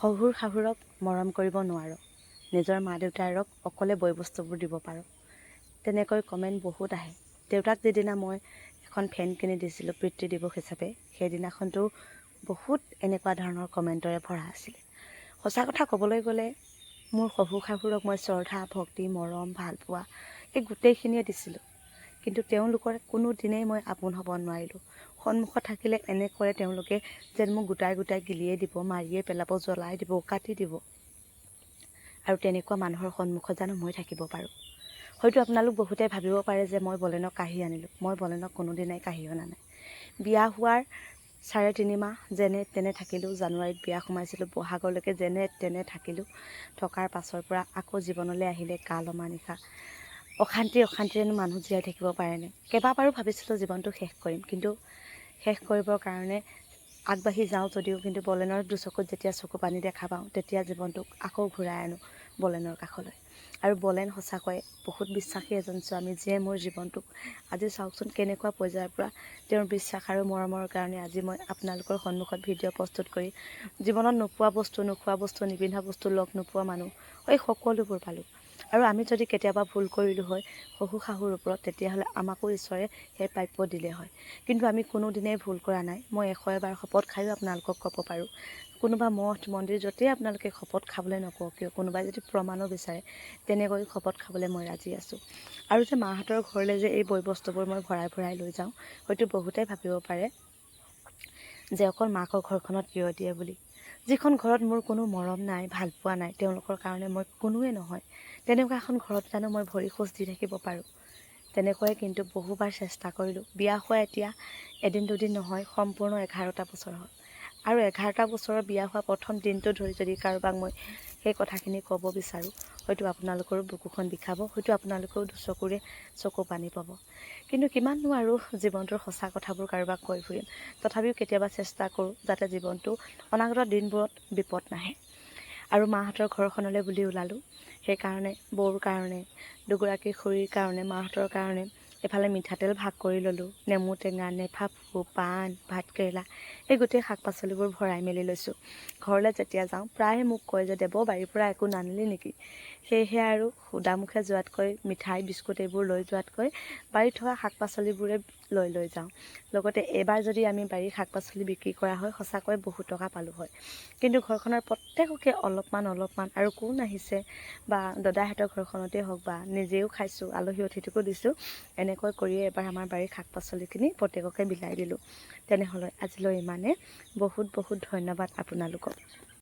শহুৰ শাহুৰক মৰম কৰিব নোৱাৰোঁ। নিজৰ মা দেউতাৰক অকলে বয় বস্তুবোৰ দিব পাৰোঁ। তেনেকৈ কমেণ্ট বহুত আহে। দেউতাক যিদিনা মই এখন ফেন কিনি দিছিলোঁ পিতৃ দিৱস হিচাপে সেইদিনাখনতো বহুত এনেকুৱা ধৰণৰ কমেণ্টৰে ভৰা আছিলে। সঁচা কথা ক'বলৈ গ'লে মোৰ শহুৰ শাহুৰক মই শ্ৰদ্ধা ভক্তি মৰম ভালপোৱা এই গোটেইখিনিয়ে দিছিলোঁ। কিন্তু তেওঁলোকৰ কোনো দিনেই মই আপোন হ'ব নোৱাৰিলোঁ। সন্মুখত থাকিলে এনে কৰে তেওঁলোকে যেন মোক গোটাই গোটাই গিলিয়ে দিব মাৰিয়ে পেলাব জ্বলাই দিব কাটি দিব। আৰু তেনেকুৱা মানুহৰ সন্মুখত জানো মই থাকিব পাৰোঁ। হয়তো আপোনালোক বহুতে ভাবিব পাৰে যে মই বলেনক কাঢ়ি আনিলোঁ। মই বলেনক কোনোদিনাই কাঢ়ি অনা নাই। বিয়া হোৱাৰ চাৰে তিনিমাহ যেনে তেনে থাকিলোঁ। জানুৱাৰীত বিয়া সোমাইছিলোঁ। বহাগলৈকে যেনে তেনে থাকিলোঁ। থকাৰ পাছৰ পৰা আকৌ জীৱনলৈ আহিলে কাল অমা নিশা অশান্তি অশান্তিৰেনো মানুহ জীয়াই থাকিব পাৰেনে কেইবাবাৰো ভাবিছিলোঁ জীৱনটো শেষ কৰিম কিন্তু শেষ কৰিবৰ কাৰণে আগবাঢ়ি যাওঁ যদিও কিন্তু বলেনৰ দুচকুত যেতিয়া চকু পানী দেখা পাওঁ তেতিয়া জীৱনটোক আকৌ ঘূৰাই আনো বলেনৰ কাষলৈ। আৰু বলেন সঁচাকৈ বহুত বিশ্বাসী এজন স্বামী যিয়ে মোৰ জীৱনটোক আজি চাওকচোন কেনেকুৱা পৰ্যায়ৰ পৰা তেওঁৰ বিশ্বাস আৰু মৰমৰ কাৰণে আজি মই আপোনালোকৰ সন্মুখত ভিডিঅ' প্ৰস্তুত কৰি জীৱনত নোপোৱা বস্তু নোখোৱা বস্তু নিপিন্ধা বস্তু লগ নোপোৱা মানুহ এই সকলোবোৰ পালোঁ। আৰু আমি যদি কেতিয়াবা ভুল কৰিলোঁ হয় শহুৰ শাহুৰ ওপৰত তেতিয়াহ'লে আমাকো ঈশ্বৰে সেই প্ৰাপ্য দিলে হয়। কিন্তু আমি কোনোদিনেই ভুল কৰা নাই। মই এশ এবাৰ শপত খায়ো আপোনালোকক ক'ব পাৰোঁ। কোনোবা মঠ মন্দিৰ য'তেই আপোনালোকে শপত খাবলৈ নকওঁ কিয় কোনোবাই যদি প্ৰমাণো বিচাৰে তেনেকৈ শপত খাবলৈ মই ৰাজি আছোঁ। আৰু যে মাহঁতৰ ঘৰলৈ যে এই বয় বস্তুবোৰ মই ভৰাই ভৰাই লৈ যাওঁ হয়তো বহুতেই ভাবিব পাৰে যে অকল মাকৰ ঘৰখনত কিয় দিয়ে বুলি। যিখন ঘৰত মোৰ কোনো মৰম নাই ভালপোৱা নাই তেওঁলোকৰ কাৰণে মই কোনোৱে নহয়। তেনেকুৱা এখন ঘৰত জানো মই ভৰি খোজ দি থাকিব পাৰোঁ। তেনেকুৱাই কিন্তু বহুবাৰ চেষ্টা কৰিলোঁ। বিয়া হোৱা এতিয়া এদিন দুদিন নহয় সম্পূৰ্ণ এঘাৰটা বছৰ হ'ল। আৰু এঘাৰটা বছৰৰ বিয়া হোৱা প্ৰথম দিনটো ধৰি যদি কাৰোবাক মই সেই কথাখিনি ক'ব বিচাৰোঁ। হয়তো আপোনালোকৰো বুকুখন বিষাব হয়তো আপোনালোকেও দুচকুৰে চকু পানী পাব। কিন্তু কিমাননো আৰু জীৱনটোৰ সঁচা কথাবোৰ কাৰোবাক কৈ ফুৰিম। তথাপিও কেতিয়াবা চেষ্টা কৰোঁ যাতে জীৱনটো অনাগত দিনবোৰত বিপদ নাহে। আৰু মাহঁতৰ ঘৰখনলৈ বুলি ওলালোঁ। সেইকাৰণে বৌৰ কাৰণে দুগৰাকী খুৰীৰ কাৰণে মাহঁতৰ কাৰণে এফালে মিঠাতেল ভাগ কৰি ল'লোঁ নেমু টেঙা নেফাফু পাণ ভাতকেৰেলা এই গোটেই শাক পাচলিবোৰ ভৰাই মেলি লৈছোঁ। ঘৰলৈ যেতিয়া যাওঁ প্ৰায়ে মোক কয় যে দেৱ বাৰীৰ পৰা একো নানিলি নেকি? সেয়েহে আৰু সুদামুখে যোৱাতকৈ মিঠাই বিস্কুট এইবোৰ লৈ যোৱাতকৈ বাৰীত থকা শাক পাচলিবোৰে লৈ লৈ যাওঁ। লগতে এইবাৰ যদি আমি বাৰীৰ শাক পাচলি বিক্ৰী কৰা হয় সঁচাকৈ বহুত টকা পালোঁ হয়। কিন্তু ঘৰখনৰ প্ৰত্যেককে অলপমান অলপমান আৰু কোন আহিছে বা দদাহঁতৰ ঘৰখনতেই হওক বা নিজেও খাইছোঁ আলহী অতিথিকো দিছোঁ এনেকৈ কৰিয়ে এবাৰ আমাৰ বাৰীৰ শাক পাচলিখিনি প্ৰত্যেককে বিলাই দিলোঁ। তেনেহ'লে আজিলৈ ইমানে বহুত বহুত ধন্যবাদ আপোনালোকক।